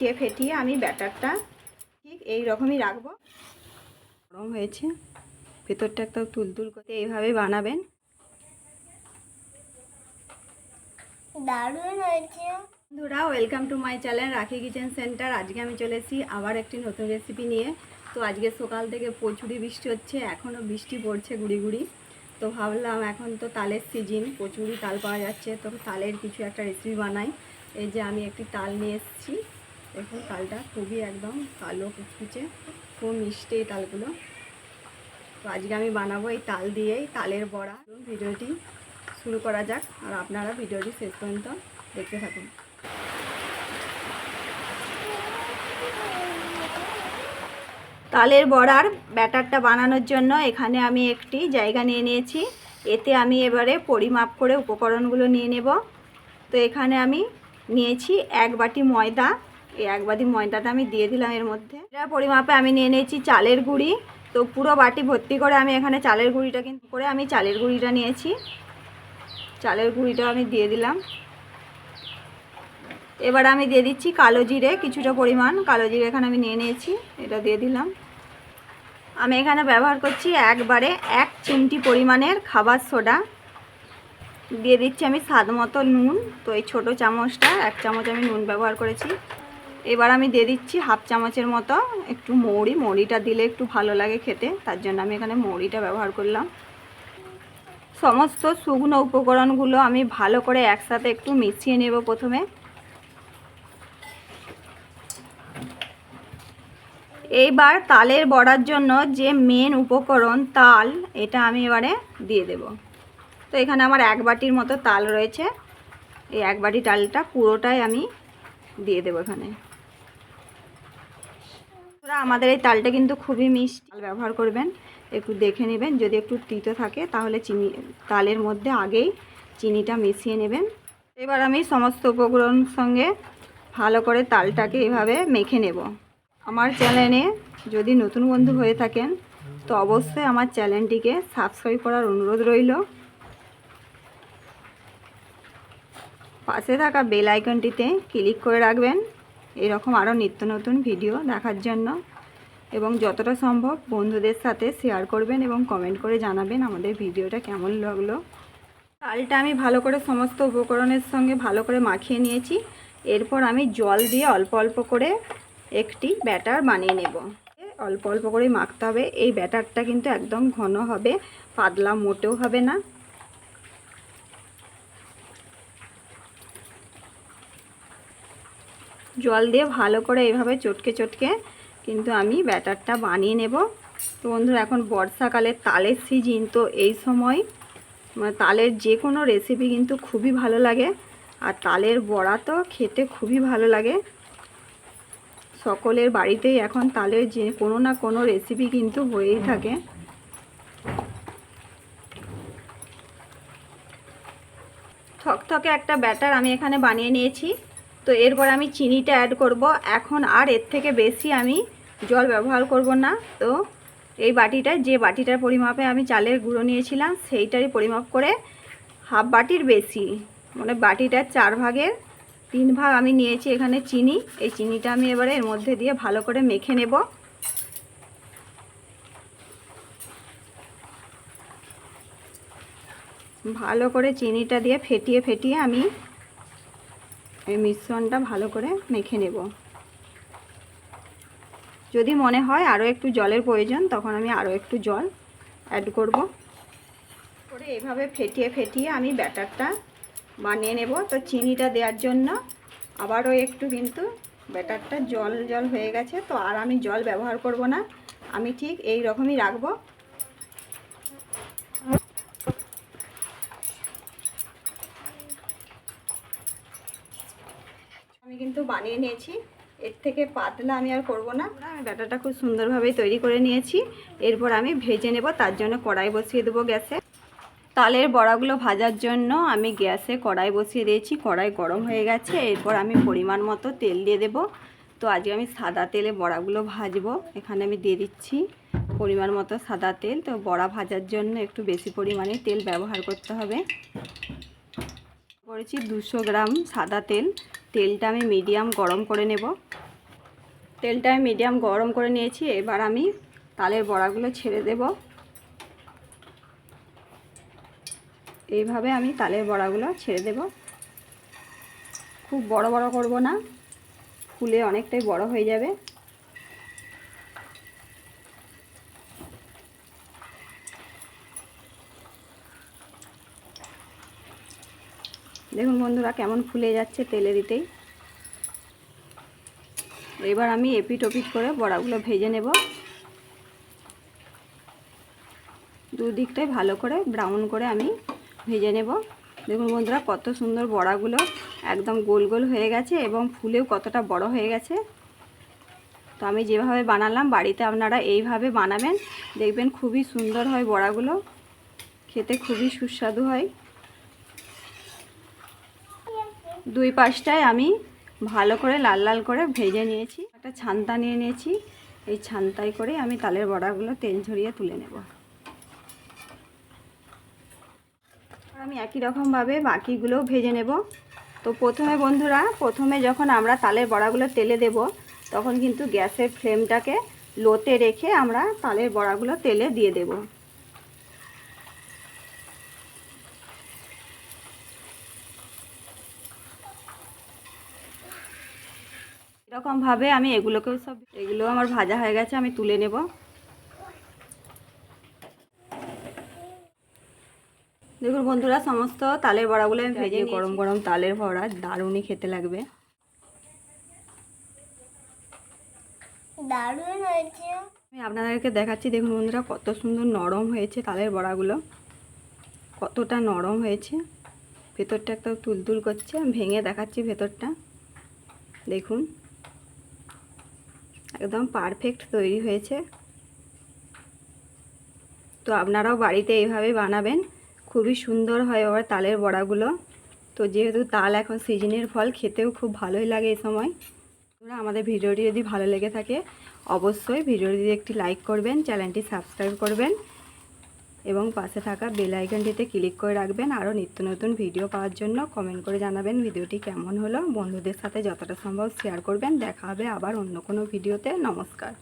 ফেটিয়ে ফেটিয়ে আমি ব্যাটারটা ঠিক এই রকমই রাখব। গরম হয়েছে ভেতরটা একদম তুলতুল করে এইভাবে বানাবেন। দারুণ হয়েছে। বন্ধুরা welcome to my channel Rakhi kitchen centre আজকে আমি চলে এসেছি আবার একটি নতুন রেসিপি নিয়ে। তো আজকে সকাল থেকে প্রচুরই বৃষ্টি হচ্ছে এখনও বৃষ্টি পড়ছে গুড়ি গুড়ি। তো ভাবলাম এখন তো তালের সিজন প্রচুরই তাল পাওয়া যাচ্ছে। তো তালের কিছু একটা রেসিপি বানাই। এই যে আমি একটি তাল নিয়ে এসেছি। দেখুন তালটা খুবই একদম কালো কুচকুচে, খুব মিষ্টি এই তালগুলো। তো আজকে আমি বানাবো এই তাল দিয়েই, তালের বড়া। ভিডিওটি শুরু করা যাক আর আপনারা ভিডিওটি শেষ পর্যন্ত দেখতে থাকুন। তালের বড়ার ব্যাটারটা বানানোর জন্য এখানে আমি একটি জায়গা নিয়ে নিয়েছি। এতে আমি এবারে পরিমাপ করে উপকরণগুলো নিয়ে নেব। তো এখানে আমি নিয়েছি এক বাটি ময়দা এই এক বাটি ময়দাটা আমি দিয়ে দিলাম এর মধ্যে। এটা পরিমাপে আমি নিয়ে নিয়েছি চালের গুঁড়ি। তো পুরো বাটি ভর্তি করে আমি এখানে চালের গুঁড়িটা কিন্তু করে আমি চালের গুঁড়িটা নিয়েছি। চালের গুঁড়িটা আমি দিয়ে দিলাম। এবার আমি দিয়ে দিচ্ছি কালো জিরে, কিছুটা পরিমাণ। কালো জিরে এখানে আমি নিয়ে নিয়েছি, এটা দিয়ে দিলাম। আমি এখানে ব্যবহার করছি একবারে এক চিমটি পরিমাণের খাবার সোডা। দিয়ে দিচ্ছি আমি স্বাদ মতো নুন। তো এই ছোটো চামচটা, এক চামচ আমি নুন ব্যবহার করেছি। এবার আমি দিয়ে দিচ্ছি হাফ চামচের মতো একটু মৌরি, মৌরিটা দিলে একটু ভালো লাগে খেতে, তার জন্য আমি এখানে মৌরিটা ব্যবহার করলাম। সমস্ত শুকনো উপকরণগুলো আমি ভালো করে একসাথে একটু মিশিয়ে নেব প্রথমে। এইবার তালের বড়ার জন্য যে মেন উপকরণ তাল, এটা আমি এবারে দিয়ে দেব। তো এখানে আমার এক বাটির মতো তাল রয়েছে, এই এক বাটি তালটা পুরোটাই আমি দিয়ে দেবো এখানে। আমাদের এই তালটা কিন্তু খুবই মিষ্টি। তাল ব্যবহার করবেন, একটু দেখে নেবেন। যদি একটু তিতো থাকে, তাহলে চিনি, তালের মধ্যে আগেই চিনিটা মিশিয়ে নেবেন। এবার আমি সমস্ত উপকরণ সঙ্গে ভালো করে তালটাকে এভাবে মেখে নেব। আমার চ্যানেলে যদি নতুন বন্ধু হয়ে থাকেন, তো অবশ্যই আমার চ্যানেলটিকে সাবস্ক্রাইব করার অনুরোধ রইল। পাশে থাকা বেল আইকনটিতে ক্লিক করে রাখবেন। এরকম আরও নিত্য নতুন ভিডিও দেখার জন্য। এবং যতটা সম্ভব বন্ধুদের সাথে শেয়ার করবেন এবং কমেন্ট করে জানাবেন আমাদের ভিডিওটা কেমন লাগল। চালটা আমি ভালো করে সমস্ত উপকরণের সঙ্গে ভালো করে মাখিয়ে নিয়েছি। এরপর আমি জল দিয়ে অল্প অল্প করে একটি ব্যাটার বানিয়ে নেব। অল্প অল্প করে মাখতে হবে। এই ব্যাটারটা কিন্তু একদম ঘন হবে, পাতলা মোটেও হবে না। জল দিয়ে ভালো করে এভাবে চটকে চটকে কিন্তু আমি ব্যাটারটা বানিয়ে নেব। তো বন্ধুরা, এখন বর্ষাকালে তালের সিজন, তো এই সময় মানে তালের যে কোনো রেসিপি কিন্তু খুবই ভালো লাগে। আর তালের বড়া তো খেতে খুবই ভালো লাগে। সকলের বাড়িতেই এখন তালের যে কোনো না কোনো রেসিপি কিন্তু হয়েই থাকে। থকথকে একটা ব্যাটার আমি এখানে বানিয়ে নিয়েছি। তো এরপর আমি চিনিটা অ্যাড করব। এখন আর এর থেকে বেশি আমি জল ব্যবহার করব না। তো এই বাটিটা যে বাটিটার পরিমাপে আমি চালের গুঁড়ো নিয়েছিলাম, সেইটারই পরিমাপ করে হাফ বাটির বেশি। মানে বাটিটার চার ভাগের তিন ভাগ আমি নিয়েছি এখানে চিনি। এই চিনিটা আমি এবারে এর মধ্যে দিয়ে ভালো করে মেখে নেব। ভালো করে চিনিটা দিয়ে ফেটিয়ে ফেটিয়ে আমি এই মিশ্রণটা ভালো করে মেখে নেব। যদি মনে হয় আরও একটু জলের প্রয়োজন, তখন আমি আরও একটু জল অ্যাড করব। করে এভাবে ফেটিয়ে ফেটিয়ে আমি ব্যাটারটা বানিয়ে নেব। তো চিনিটা দেওয়ার জন্য আবারও একটু কিন্তু ব্যাটারটা জল জল হয়ে গেছে, তো আর আমি জল ব্যবহার করব না। আমি ঠিক এই রকমই রাখব আমি কিন্তু বানিয়ে নিয়েছি। এর থেকে পাতলা আমি আর করব না। আমি ব্যাটাটা খুব সুন্দরভাবেই তৈরি করে নিয়েছি। এরপর আমি ভেজে নেব, তার জন্য কড়াই বসিয়ে দেবো গ্যাসে। তালের বড়াগুলো ভাজার জন্য আমি গ্যাসে কড়াই বসিয়ে দিয়েছি, কড়াই গরম হয়ে গেছে। এরপর আমি পরিমাণ মতো তেল দিয়ে দেব। তো আজকে আমি সাদা তেলে বড়াগুলো ভাজবো। এখানে আমি দিয়ে দিচ্ছি পরিমাণ মতো সাদা তেল। তো বড়া ভাজার জন্য একটু বেশি পরিমাণে তেল ব্যবহার করতে হবে। করেছি দুশো গ্রাম সাদা তেল। তেলটা আমি মিডিয়াম গরম করে নেব। তেলটা আমি মিডিয়াম গরম করে নিয়েছি, এবার আমি তালের বড়াগুলো ছেড়ে দেব। এইভাবে আমি তালের বড়াগুলো ছেড়ে দেব। খুব বড় বড় করব না, ফুলে অনেকটাই বড় হয়ে যাবে। দেখুন বন্ধুরা, কেমন ফুলে যাচ্ছে তেলে দিতেই। এবার আমি এপিট ওপিট করে বড়াগুলো ভেজে নেব। দুদিকটাই ভালো করে ব্রাউন করে আমি ভেজে নেব। দেখুন বন্ধুরা, কত সুন্দর বড়াগুলো একদম গোল গোল হয়ে গেছে এবং ফুলেও কতটা বড় হয়ে গেছে। তো আমি যেভাবে বানালাম, বাড়িতে আপনারা এইভাবে বানাবেন, দেখবেন খুবই সুন্দর হয় বড়াগুলো। খেতে খুবই সুস্বাদু হয়। দুই পাশটায় আমি ভালো করে লাল লাল করে ভেজে নিয়েছি। একটা ছান্তা নিয়ে নিয়েছি। এই ছান্তায় করে আমি তালের বড়াগুলো তেল ঝরিয়ে তুলে নেব। আমি একই রকমভাবে বাকিগুলোও ভেজে নেব। তো প্রথমে বন্ধুরা, প্রথমে যখন আমরা তালের বড়াগুলো তেলে দেব, তখন কিন্তু গ্যাসের ফ্লেমটাকে লোতে রেখে আমরা তালের বড়াগুলো তেলে দিয়ে দেব। এরকমভাবে আমি এগুলোকেও সব এগুলো আমার ভাজা হয়ে গেছে আমি তুলে নেব। দেখুন বন্ধুরা সমস্ত তালের বড়াগুলো আমি ভেজে গরম গরম তালের বড়া দারুণই খেতে লাগবে। দারুণ হয়েছে। আমি আপনাদেরকে দেখাচ্ছি দেখুন বন্ধুরা কত সুন্দর নরম হয়েছে তালের বড়াগুলো। কতটা নরম হয়েছে। ভেতরটা একদম তুলতুল করছে আমি ভেঙে দেখাচ্ছি ভেতরটা। দেখুন। একদম পারফেক্ট তৈরি হয়েছে। তো আপনারাও বাড়িতে এইভাবে বানাবেন। খুবই সুন্দর হয় আবার তালের বড়াগুলো। তো যেহেতু তাল এখন সিজনের ফল খেতেও খুব ভালোই লাগে এই সময়। বন্ধুরা, আমাদের ভিডিওটি যদি ভালো লেগে থাকে অবশ্যই ভিডিওটি একটি লাইক করবেন চ্যানেলটি সাবস্ক্রাইব করবেন। এবং পাশে থাকা বেল আইকনটিতে ক্লিক করে রাখবেন। আরও নিত্য নতুন ভিডিও পাওয়ার জন্য কমেন্ট করে জানাবেন ভিডিওটি কেমন হলো। বন্ধুদের সাথে যতটা সম্ভব শেয়ার করবেন। দেখা হবে আবার অন্য কোনো ভিডিওতে নমস্কার।